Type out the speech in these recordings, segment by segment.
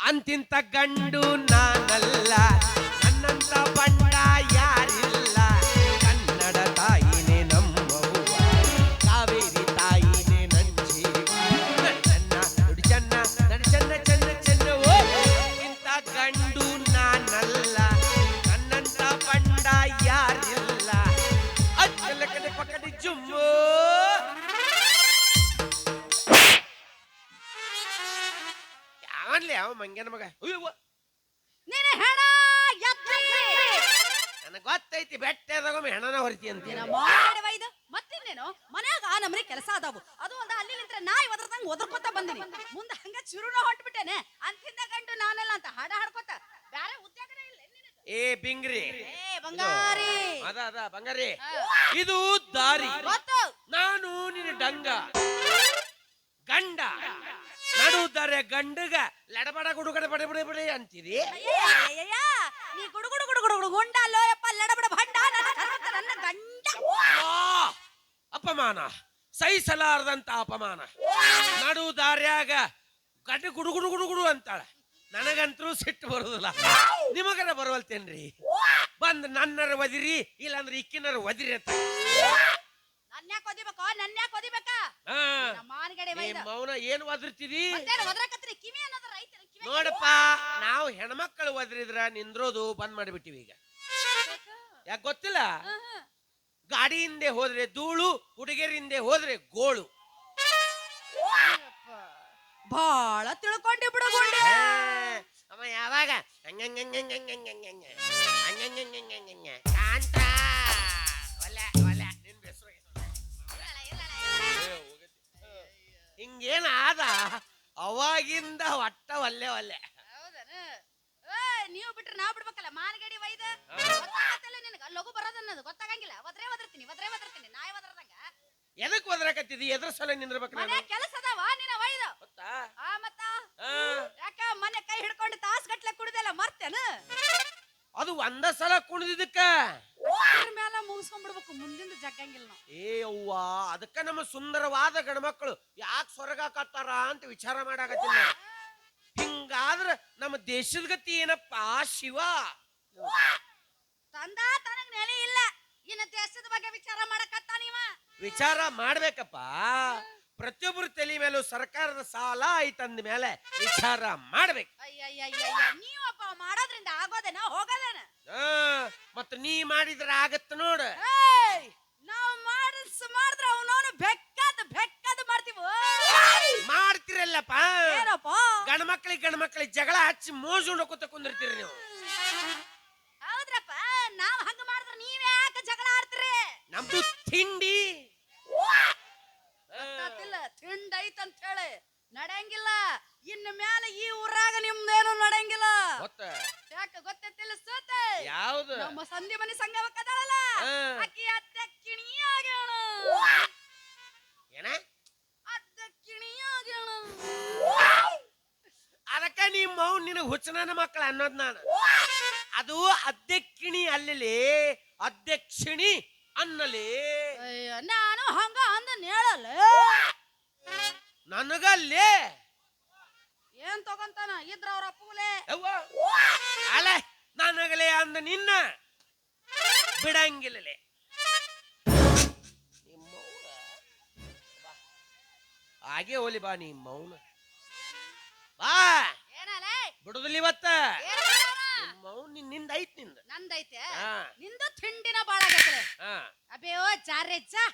ಅಂತಿಂತ ಗಂಡು ನಾನಲ್ಲ. ನನ್ನಂತ ಬಂಡ ಯಾರಿಲ್ಲ. ಕನ್ನಡ ತಾಯಿನೇ ನಮ್ಮವ್ವ ಕಾವೇರಿ ತಾಯಿನೇ ನಂಜಿ ನನ್ನನ್ನ ನುಡಿ ಚೆನ್ನ ನಡಿ ಚೆನ್ನ ಚೆನ್ನ ಚೆನ್ನ ಓ. ಇಂಥ ಗಂಡು ಮಂಗ್ಯನ ಮಗ ಅಯ್ಯವ್ವ ನಿನ್ನ ಹೆಣ ನನಗೆ ಗೊತ್ತೈತಿ ಬೆಟ್ಟೆ ಹೆಣನ ಹೊರಿತಿ ಅಂತ. ನಿನ್ನ ಮಾಡಿ ಇದು ಮತ್ತಿನ್ನೇನು? ಮನ್ಯಾಗ ಆ ನಮ್ರಿ ಕೆಲಸ ಅದಾವು ಅದು ಒಂದ ಅಲ್ಲಿ ನಿಂತ್ರೆ ನಾಯಿ ಒದರ್ದಂಗ ಒದರ್ಕೋತ ಬಂದಿನಿ. ಮುಂದ ಹಂಗ ಚುರುನ ಹೊಂಟ್ಬಿಟ್ಟೇನೆ. ಅಂತಿಂದ ಗಂಡು ನಾನೆಲ್ಲ ಅಂತ ಹಾಡ ಹಾಡ್ಕೋತ. ಬ್ಯಾರೆ ಉದ್ಯೋಗನೇ ಇಲ್ಲ ನಿನಗೆ. ಏ ಬಿಂಗ್ರಿ. ಏ ಬಂಗಾರಿ. ಅದ ಅದ ಬಂಗಾರಿ. ಇದು ದಾರಿ. ಗೊತ್ತು. ನಾನು ನಿನ್ನ ಡಂಗ. ಗಂಡ. ನಡು ದಾರೆ ಗಂಡಗ ಲಡಬಡ ಗುಡುಗಡ ಬಡ ಬಡ ಬಡ ಅಂತೀರಿ? ಅಯ್ಯಯ್ಯಯ್ಯಯ್ಯ, ನೀ ಗುಡು ಗುಡು ಗುಡು ಗುಡು ಗುಡು ಗುಂಡ ಲೋಯಪ್ಪ ಲಡಬಡ ಭಂಡ ನನ್ನ ಗಂಡ. ಆ, ಅಪಮಾನ ಸಹಿಸಲಾರದಂತ ಅಪಮಾನ. ನಡು ದಾರ್ಯಾಗ ಗಡ್ಡೆ ಗುಡು ಗುಡು ಗುಡು ಗುಡು ಅಂತಾಳೆ. ನನಗಂತರೂ ಸಿಟ್ಟು ಬರುದಿಲ್ಲ. ನಿಮಗರ ಬರುವಲ್ತೇನ್ರಿ? ಬಂದ್ ನನ್ನರ ಒದಿರಿ ಇಲ್ಲಾಂದ್ರೆ ಇಕ್ಕಿನರ ಒದಿರಿ ಅಂತ. ಒದಿಬೇಕೋ ಒದಿಬೇಕ ನಮ್ಮ ಮಾನಗಡೆ ಮೌನ ಏನ್ ಒದರ್ತಿದಿ ಮತ್ತೇನು ಒದರಕತ್ರಿ ಕಿವಿ ಅನ್ನೋದು ರೈತರ ಕಿವಿ ನೋಡಪ್ಪ ನಾವು ಹೆಣ್ಮಕ್ಳು ಒದ್ರಿದ್ರ ನಿಂದ್ರೋದು ಬಂದ್ ಮಾಡಿಬಿಟ್ಟಿವಿ ಈಗ. ಯಾಕೆ ಗೊತ್ತಿಲ್ಲ? ಗಾಡಿ ಹಿಂದೆ ಹೋದ್ರೆ ಧೂಳು ಹುಡುಗಿಯರ ಹಿಂದೆ ಹೋದ್ರೆ ಗೋಳು. ಬಹಳ ತಿಳ್ಕೊಂಡಿ ಬಿಡು ಅಮ್ಮ ಅವ ಯಾವಾಗ? ಹಂಗಂಗಂಗಂಗಂಗಂಗಂಗಂಗ. ಹಂಗಂಗಂಗಂಗಂಗಂಗ. ಕಾಂತ ಹಿಂಗೇನ ಆದ ಅವಾಗಿಂದ ಒಟ್ಟ ಒಲ್ಲೆ ಒಲ್ಲೆ. ಹೌದನ? ನೀವು ಬಿಟ್ರೆ ನಾವು ಬಿಡ್ಬೇಕಲ್ಲ ಮಾನಗಡಿ ಒಯ್ದ? ಗೊತ್ತಾಗತ್ತಲ್ಲ ನಿನಗ. ಲಘು ಬರೋದನ್ನದು ಗೊತ್ತಾಗಂಗಿಲ್ಲ. ಒದ್ರೆ ಒದರ್ತೀನಿ ಒದ್ರೆ ಒದರ್ತೀನಿ. ನಾಯಿ ಒದರ್ದಂಗ? ಎದಕ್ ಒದರಾಕತ್ತಿದಿ? ಎದ್ರ ಸಲ ನಿಂದಿರ್ಬೇಕು ಮನೆ ನಾನು? ಕೆಲಸ ಅದಾವ ನಿನ್ನ ಒಯ್ದ? ಗೊತ್ತಾ ಆ ಮತ್ತ? ಆ, ಯಾಕ ಮನೆ ಕೈ ಹಿಡ್ಕೊಂಡು ತಾಸ್ ಗಟ್ಲೆ ಕುಡಿದೆಲ್ಲ ಮರ್ತೇನ? ಅದು ಒಂದ ಸಲ ಕುಣಿದಿದ್ದಕ್ಕ. ಮೇಲೆ ಮುಗಿಸ್ಕೊಂಡ್ಬಿಡ್ಬೇಕು ಮುಂದಿಂದ ಜಗ್ಗಂಗಿಲ್ಲ ನಾವು. ಏ ಅವ್ವ ಅದಕ್ಕ ನಮ್ಮ ಸುಂದರವಾದ ಗಂಡ್ಮಕ್ಳು ಯಾಕೆ ಸ್ವರ್ಗ ಕತ್ತಾರ ಅಂತ ವಿಚಾರ ಮಾಡಾಕತ್ತಿಲ್ಲ ಹಿಂಗಾದ್ರ ನಮ್ಮ ದೇಶದ ಗತಿ ಏನಪ್ಪ ಶಿವ? ತಂದ ತನಗ್ ನೆಲೆ ಇಲ್ಲ. ಇನ್ನ ದೇಶದ ಬಗ್ಗೆ ವಿಚಾರ ಮಾಡಕತ್ತ ನೀವ ವಿಚಾರ ಮಾಡ್ಬೇಕಪ್ಪ. ಪ್ರತಿಯೊಬ್ಬರ ತಲೆ ಮೇಲೂ ಸರ್ಕಾರದ ಸಾಲ ಐತಂದ ಮೇಲೆ ವಿಚಾರ ಮಾಡ್ಬೇಕು. ನೀವಪ್ಪ ಮಾಡೋದ್ರಿಂದ ಆಗೋದೇನ ಹೋಗೋದೇನ? ಮತ್ತ ನೀ ಮಾಡಿದ್ರೆ ಆಗತ್ತ ನೋಡ. ನಾವು ಮಾಡಿಸ್ ಮಾಡಿದ್ರ ಅವನವನು ಬೆಕ್ಕದ ಬೆಕ್ಕದ ಮಾಡ್ತೀವ? ಮಾಡ್ತಿರಲ್ಲಪ್ಪ. ಏನಪ್ಪ? ಗಂಡ್ಮಕ್ಳಿಗೆ ಗಂಡ್ಮಕ್ಳಿಗೆ ಜಗಳ ಹಚ್ಚಿ ಮೋಜು ನೋಡ್ಕೊತ ಕುಂದಿರ್ತೀರಿ ನೀವು. ಹೌದ್ರಪ್ಪ ನಾವ್ ಹಂಗ ಮಾಡಿದ್ರ ನೀವ್ ಯಾಕೆ ಜಗಳ ಆಡ್ತೀರಿ? ನಮ್ದು ತಿಂಡಿ. ಗೊತ್ತಾತಿಲ್ಲ ಅಂತ ಹೇಳಿ ನಡೆಯಂಗಿಲ್ಲ. ಇನ್ನು ಮೇಲೆ ಈ ಊರಾಗ ನಿಮ್ದೇನು ನಡೆಯಂಗಿಲ್ಲ. ಗೊತ್ತ ಯಾಕೆ ಗೊತ್ತಿಲ್ಲ ಸೋತೆ ಯಾವ್ದು? ನಮ್ಮ ಸಂಧಿ ಮನಿ ಸಂಘ ಕದಳಲ್ಲ? ಅಕ್ಕಿ ಅತ್ತ ಕಿಣಿ ಏನ? ಅತ್ತ ಕಿಣಿ ಅದಕ್ಕೆ ಅದಕ್ಕ ನಿಮ್ಮ ಅವ್ ಹುಚ್ಚನ ಹುಚ್ಚನನ ಮಕ್ಕಳ ಅನ್ನೋದ್ ನಾನು. ಅದು ಅಧ್ಯಕ್ಷಿಣಿ ಅಲ್ಲಲೇ ಅಧ್ಯಕ್ಷಿಣಿ ಅನ್ನಲೇ ಅಯ್ಯ, ನಾನು ಹಂಗ ಅಂದ ಹೇಳಲ್ಲ ನನಗಲ್ಲೇ? ಏನ್ ತಗೊಂತಾನ? ಇದ್ರ ಅವ್ರ ಅಪ್ಪುಲೆ ಯವ್ವ ಅಲೆ ನನಗಲೇ ಅಂದ ನಿನ್ನ. ಬಿಡಂಗಿಲ್ಲಲೆ. ನಿಮ್ಮವ್ವ. ಬಾ. ಹಾಗೆ ಹೋಲಿ ಬಾ ನೀ ಮೌನ ಬಾ ಬಿಡುದಿಲ್ಲ ಇವತ್ತ. ಮೌನ್ನಿಂದ ಐತ್ನಿಂದ. ನಂದೈತೆ? ಹಾ. ನಿಂದು ತಿಂಡಿನ ಬಾಳಾಗತ್ತೆ ಹಾ. ಅಬೇ ಓ ಜಾರೆ ಜಾ.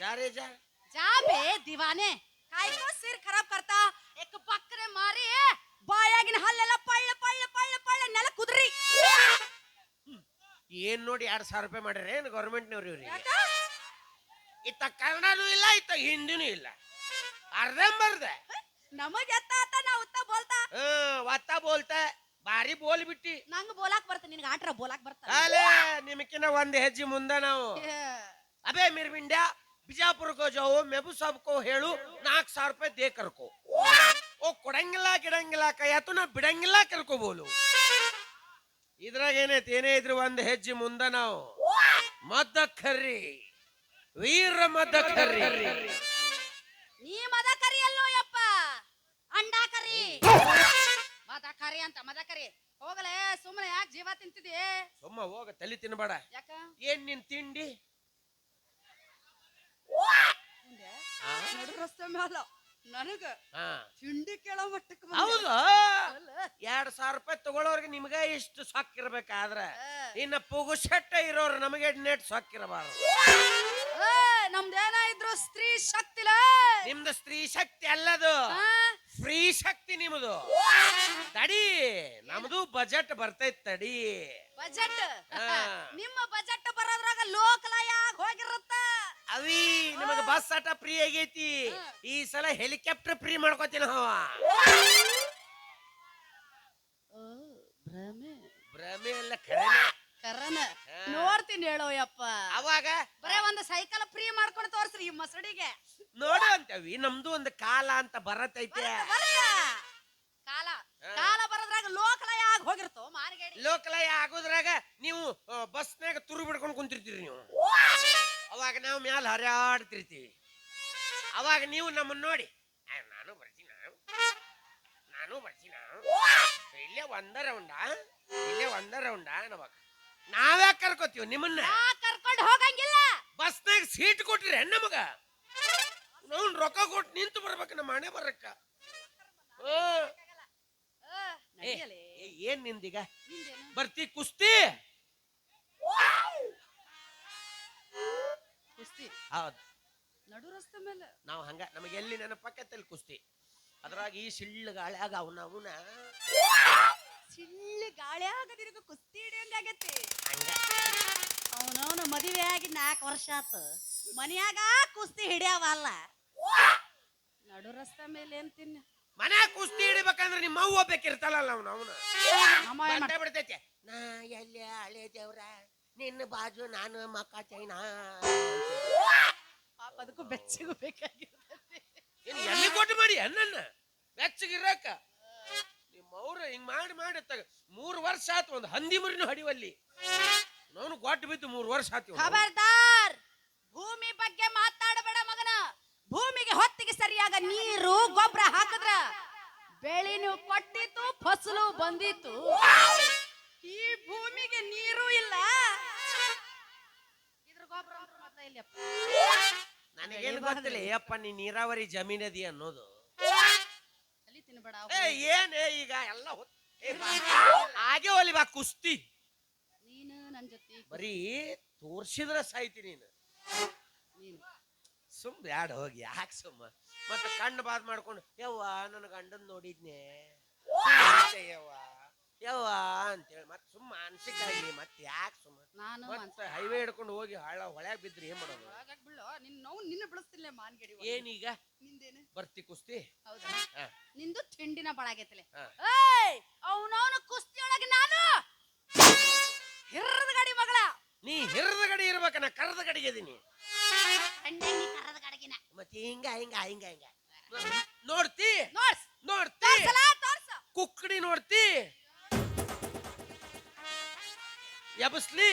जा रे जा जा बे दीवाने काय को सिर खराब करता एक बकरे मारी ಬಾಯಾಗಿನ ಹಲ್ಲೆಲ್ಲ ಪಳ್ಳ ಪಳ್ಳ ಪಳ್ಳ ಪಳ್ಳ ನೆಲ ಕುದ್ರಿ ಏನ್ ನೋಡಿ ಎರಡ್ ಸಾವಿರ ರೂಪಾಯಿ ಮಾಡ್ಯಾರ ಏನ್ ಗೌರ್ಮೆಂಟ್ನವ್ರು ಇವ್ರಿಗೆ ಯಾಕ ಇತ್ತ ಕನ್ನಡನೂ ಇಲ್ಲ ಇತ್ತ ಹಿಂದಿನೂ ಇಲ್ಲ ಅರ್ಧಂಬರ್ದ ನಮಗ್ ಎತ್ತ ಆತ ನಾ ಉತ್ತ ಬೋಲ್ತಾ ಹ್ಮ್ ಒತ್ತ ಬೋಲ್ತ ಬಾರಿ ಬೋಲ್ ಬಿಟ್ಟಿ ನಂಗ್ ಬೋಲಾಕ್ ಬರ್ತ ನಿನ್ಗ ಆಟ್ರ ಬೋಲಾಕ್ ಬರ್ತ ಅಲೆ ನಿಮಕಿನ ಒಂದ್ ಹೆಜ್ಜೆ ಮುಂದ ನಾವು ಅಬೇ ಮಿರ್ಮಿಂಡ್ಯಾ ಬಿಜಾಪುರಕ್ಕೋ ಜಾವು ಮೆಬು ಸಾಬ್ಕೋ ಹೇಳು ನಾಲ್ಕು ಸಾವಿರ ರೂಪಾಯಿ ದೇ ಕರ್ಕೋ. ಓ ಕೊಡಂಗಿಲ್ಲ ಗಿಡಂಗಿಲ್ಲ ಕೈಯಾತು ನಾ ಬಿಡಂಗಿಲ್ಲ ಕರ್ಕೋಬೋಲು ಇದ್ರಾಗ ಏನೈತಿ? ಏನೇ ಇದ್ರು ಒಂದು ಹೆಜ್ಜೆ ಮುಂದೆ ನಾವು. ಮದ್ದ ಕರ್ರಿ. ವೀರ ಮದ್ದ ಕರ್ರಿ. ನೀ ಮದ ಕರಿ ಅಲ್ಲೋ ಯಪ್ಪ. ಅಂಡ ಕರಿ. ಮದ ಕರಿ ಅಂತ ಮದ ಕರಿ. ಹೋಗಲೇ ಸುಮ್ಮನೆ ಯಾಕೆ ಜೀವ ತಿಂತಿದಿ ಸುಮ್ಮ ಹೋಗ ತಲೆ ತಿನ್ಬೇಡ. ಯಾಕ? ಏನ್ ನಿನ್ ತಿಂಡಿ? ನಡು ರಸ್ತೆ ಮ್ಯಾಲ ನನಗ ಹಾ. ತಿಂಡಿ ಕೇಳೋ ಮಟ್ಟಕ್ಕೆ ಹೌದು. ಎರಡ್ ಸಾವಿರ ರೂಪಾಯಿ ತಗೊಳ್ಳೋರ್ಗೆ ನಿಮ್ಗ ಇಷ್ಟು ಸೊಕ್ಕಿರ್ಬೇಕಾದ್ರೆ ಇನ್ನ ಇನ್ನ ಪುಗುಶೆಟ್ಟ ಇರೋರು ನಮಗೆ ನೆಟ್ ಸೊಕ್ಕಿರಬಾರ್ದು ನಮ್ದೇನ ಇದ್ರು ಸ್ತ್ರೀ ಶಕ್ತಿಲ? ನಿಮ್ದು ಸ್ತ್ರೀ ಶಕ್ತಿ ಅಲ್ಲದು. ಫ್ರೀ ಶಕ್ತಿ ನಿಮ್ದು. ತಡಿ ನಮ್ದು ಬಜೆಟ್ ಬರ್ತೈತ್ ತಡಿ. ಬಜೆಟ್? ನಿಮ್ಮ ಬಜೆಟ್ ಬರೋದ್ರಾಗ ಲೋಕಲಯ ನಿಮಗ ಬಸ್ ಆಟ ಫ್ರೀ ಆಗೈತಿ. ಈ ಸಲ ಹೆಲಿಕಾಪ್ಟರ್ ಫ್ರೀ ಮಾಡ್ಕೋತೀನಿ ಹವ. ಭ್ರಮೆ. ಭ್ರಮೆ ಅಲ್ಲ ಖರೆ ಕರನ ಹಾ. ನೋಡ್ತೀನಿ ಹೇಳೋ ಯಪ್ಪ. ಅವಾಗ ಬರೇ ಒಂದು ಸೈಕಲ್ ಫ್ರೀ ಮಾಡ್ಕೊಂಡು ತೋರ್ಸ್ರಿ ಈ ಮಸಡಿಗೆ. ನೋಡು ಅಂತವಿ ನಮ್ದು ಒಂದು ಕಾಲ ಅಂತ ಬರತೈತೆ. ಕಾಲ. ಕಾಲ ಬರೋದ್ರಾಗ ಲೋಕಲಯ ಆಗಿ ಹೋಗಿರ್ತೋ ಮಾರ್ಗೇಡಿ ಲೋಕಲಯ ಆಗೋದ್ರಾಗ ನೀವು ಬಸ್ನಾಗ ತುರು ಬಿಡ್ಕೊಂಡು ಕುಂತಿರ್ತೀರಿ ನೀವು. ಅವಾಗ ನಾವು ಮ್ಯಾಲ ಹರಿಯಾಡ್ತಿರ್ತೀವಿ. ಅವಾಗ ನೀವು ನಮ್ಮನ್ನ ನೋಡಿ ಆ, ನಾನು ಬರ್ತೀನ? ನಾನು ಬರ್ತೀನ? ಇಲ್ಲೇ ಒಂದ ರೌಂಡ ಇಲ್ಲೇ ಒಂದ ರೌಂಡ ಅನ್ನವಾಗ ನಾವ್ಯಾಕೆ ಕರ್ಕೋತೀವಿ ನಿಮ್ಮನ್ನ? ನಾ ಕರ್ಕೊಂಡು ಹೋಗಂಗಿಲ್ಲ. ಬಸ್ನಾಗ ಸೀಟ್ ಕೊಟ್ರಿ ನಮಗ? ನಾವು ರೊಕ್ಕ ಕೊಟ್ಟು ನಿಂತು ಬರ್ಬೇಕು ನಮ್ಮ ಮನೆ ಬರಕ್ಕ. ಆ, ಆ, ನಡಿಯಲೇ. ಏ, ಏನ್ ನಿಂದೀಗ? ನಿಂದೇನು? ಬರ್ತಿ ಕುಸ್ತಿ? ಕುಸ್ತಿ. ಹೌದು. ನಡು ರಸ್ತೆ ಮೇಲೆ. ನಾವು ಹಂಗ ನಮಗೆ ಎಲ್ಲಿ ನೆನಪಕ್ಕತ್ತಲ್ಲಿ ಕುಸ್ತಿ. ಅದ್ರಾಗ ಈ ಸಿಳ್ಳು ಗಾಳ್ಯಾಗ ಅವನ ಅವನ ಚಿಲ್ಲಿ ಗಾಳ್ಯಾಗ ನಿನಗ ಕುಸ್ತಿ ಹಿಡಿಯಂಗಾಗೈತಿ ಅವನವನ ಮದುವೆ ಆಗಿ ನಾಲ್ಕು ವರ್ಷ ಆತ. ಮನ್ಯಾಗ ಕುಸ್ತಿ ಹಿಡಿಯವಲ್ಲ ನಡು ರಸ್ತೆ ಮೇಲೆ ಏನ್ ತಿನ್ನ? ಮನೆ ಕುಸ್ತಿ ಹಿಡಿಬೇಕಂದ್ರೆ ನಿಮ್ಮ ಅವ್ವ ಬೇಕಿರ್ತಾಳಲ್ಲ ಅವನು ಅವನ ಬಿಡ್ತೈತೆ. ನಾ ಎಲ್ಲಿ ಹಳೆ ದೇವ್ರ? ನಿನ್ನ ಬಾಜು ನಾನು ಮಕ್ಕ ಚೈನಾ. ಪಾಪ ಅದಕ್ಕೂ ಬೆಚ್ಚಗೂ ಬೇಕಾಗಿ ಏನ್ ಎಲ್ಲಿ ಕೊಟ್ಟು ಮಾಡಿ ಅನ್ನನ್ನ ಬೆಚ್ಚಗಿರಕ್ಕ ನಿಮ್ಮ ಅವ್ರು ಹಿಂಗ್ ಮಾಡಿ ಮಾಡಿ ತಗ ಮೂರು ವರ್ಷ ಆತು ಒಂದು ಹಂದಿ ಮುರಿನ ಹಡಿವಲ್ಲಿ. ನಾನು ಕೊಟ್ಟು ಬಿತ್ತು ಮೂರು ವರ್ಷ ಆತು ಖಬರ್ದಾರ್! ಭೂಮಿ ಬಗ್ಗೆ ಮಾತಾಡಬೇಡ ಮಗನ. ಭೂಮಿಗೆ ಹೊತ್ತಿಗೆ ಸರಿಯಾಗ ನೀರು ಗೊಬ್ಬರ ಹಾಕಿದ್ರ ಬೆಳಿ ನೀವು ಕೊಟ್ಟಿತ್ತು ಫಸಲು ಬಂದಿತ್ತು ಈ ಭೂಮಿಗೆ ನೀರು ಇಲ್ಲ. ಇಲ್ಲಪ್ಪ ನನಗೇನು ಗೊತ್ತಿಲ್ಲ ಅಪ್ಪ ನೀ ನೀರಾವರಿ ಜಮೀನದಿ ಅನ್ನೋದು. ತಿನ್ಬೇಡ ಏ ಏನೇ ಈಗ ಎಲ್ಲ ಹೊತ್- ಏ ಬಾ. ಹಾಗೆ ಬಾ ಕುಸ್ತಿ. ನೀನು ನನ್ ಜೊತೆ ಬರೀ ತೋರ್ಸಿದ್ರ ಸಾಯ್ತಿ ನೀನು. ನೀನು. ಸುಮ್ ಬ್ಯಾಡ ಹೋಗಿ ಯಾಕೆ ಸುಮ್ಮ? ಮತ್ತೆ ಕಣ್ಣು ಬಾದ್ ಮಾಡ್ಕೊಂಡು ಯವ್ವ ನನ್ನ ಗಂಡನ್ ನೋಡಿದ್ನೇ. ಯವ್ವ. ಯವ್ವ ಅಂತೇಳಿ ಮತ್ತೆ ಸುಮ್ಮ ಅನ್ಸಿಕಾಗಿ ಮತ್ತೆ ಯಾಕೆ ಸುಮ್ಮ? ನಾನು ಮತ್ತೆ ಹೈವೇ ಹಿಡ್ಕೊಂಡು ಹೋಗಿ ಹಾಳ ಹೊಳ್ಯಾಗ ಬಿದ್ರಿ ಏನ್ ಮಾಡೋದು? ಒಳಗಾಗ್ ಬಿಡು ನಿನ್ ನೋವು ನಿನ್ನ ಬಿಡಿಸ್ತಿಲ್ಲ ಮಾನ್ಗಡಿ ಏನೀಗ? ನಿಂದೇನು? ಬರ್ತಿ ಕುಸ್ತಿ? ಹೌದಾ? ನಿಂದು ತಿಂಡಿನ ಬಾಳಾಗೈತಲೆ ಹಾ. ಏಯ್! ಅವನವನ ಕುಸ್ತಿ ಒಳಗೆ ನಾನು ಹಿರ್ರದ ಗಾಡಿ ಮಗಳ. ನೀ ಹಿರದ ಗಡಿ ಇರ್ಬೇಕ ನಾ ಕರದ ಗಡಿಗೆ ಇದೀನಿ. ಕಂಡಂಗಿ ಕರದ ಗಾಡಿಗಿನ. ಮತ್ತೆ ಹಿಂಗ ಹಿಂಗ ಹಿಂಗ ಹಿಂಗ. ನೋಡ್ತಿ? ನೋಡ್ಸ್. ನೋಡ್ತಿ? ತೋರ್ಸಲ? ತೋರ್ಸ. ಕುಕ್ಕಡಿ ನೋಡ್ತಿ? या बसली.